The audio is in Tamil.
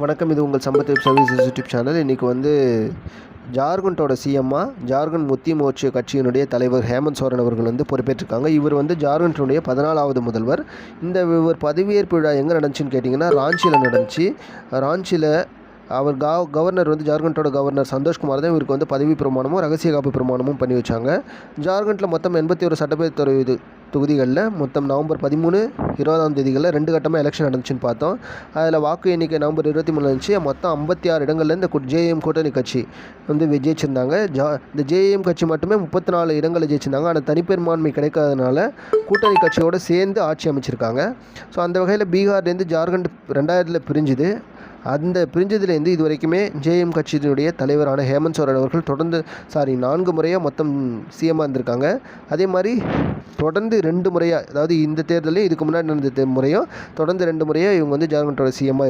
வணக்கம் இது உங்கள் Sampath web service YouTube channel. இன்றைக்கி வந்து ஜார்க்கண்டோட சிஎம்மா ஜார்க்கண்ட் முத்தி மோர்ச்சா கட்சியினுடைய தலைவர் ஹேமந்த் சோரன் அவர்கள் வந்து பொறுப்பேற்றிருக்காங்க. இவர் வந்து ஜார்க்கண்டினுடைய பதினாலாவது முதல்வர். இந்த இவர் பதவியேற்பு விழா எங்கே நடந்துச்சுன்னு கேட்டிங்கன்னா ராஞ்சியில் நடந்துச்சு. ராஞ்சியில் அவர் கா கவர்னர் வந்து ஜார்க்கண்டோட கவர்னர் சந்தோஷ்குமார் தான் இவருக்கு வந்து பதவி பிரமாணமும் ரகசிய காப்பு பிரமாணமும் பண்ணி வச்சாங்க. ஜார்க்கண்டில் மொத்தம் எண்பத்தி ஒரு சட்டப்பேரவை இது தொகுதிகளில் மொத்தம் நவம்பர் பதிமூணு இருபதாம் தேதிகளில் ரெண்டு கட்டமாக எலெக்ஷன் நடந்துச்சுன்னு பார்த்தோம். அதில் வாக்கு எண்ணிக்கை நவம்பர் இருபத்தி மூணு இருந்துச்சு. மொத்தம் ஐம்பத்தி ஆறு இடங்களில் இந்த ஜேஎம் கூட்டணி கட்சி வந்து ஜெயிச்சிருந்தாங்க ஜா இந்த ஜேஎம் கட்சி மட்டுமே முப்பத்தி நாலு இடங்களில் ஜெயிச்சிருந்தாங்க. ஆனால் தனிப்பெரும்பான்மை கிடைக்காதனால கூட்டணி கட்சியோடு சேர்ந்து ஆட்சி அமைச்சிருக்காங்க. ஸோ அந்த வகையில் பீகார்லேருந்து ஜார்க்கண்ட் ரெண்டாயிரத்தில் பிரிஞ்சுது. அந்த பிரிஞ்சதுலேருந்து இது வரைக்குமே ஜேஎம் கட்சியினுடைய தலைவரான ஹேமந்த் சோரன் அவர்கள் தொடர்ந்து சாரி நான்கு முறையாக மொத்தம் சிஎம்மாக இருந்திருக்காங்க. அதே மாதிரி தொடர்ந்து ரெண்டு முறையாக அதாவது இந்த தேர்தலையும் இதுக்கு முன்னாடி நடந்த முறையும் தொடர்ந்து ரெண்டு முறையாக இவங்க வந்து ஜார்க்கண்டோட சிஎம்மாக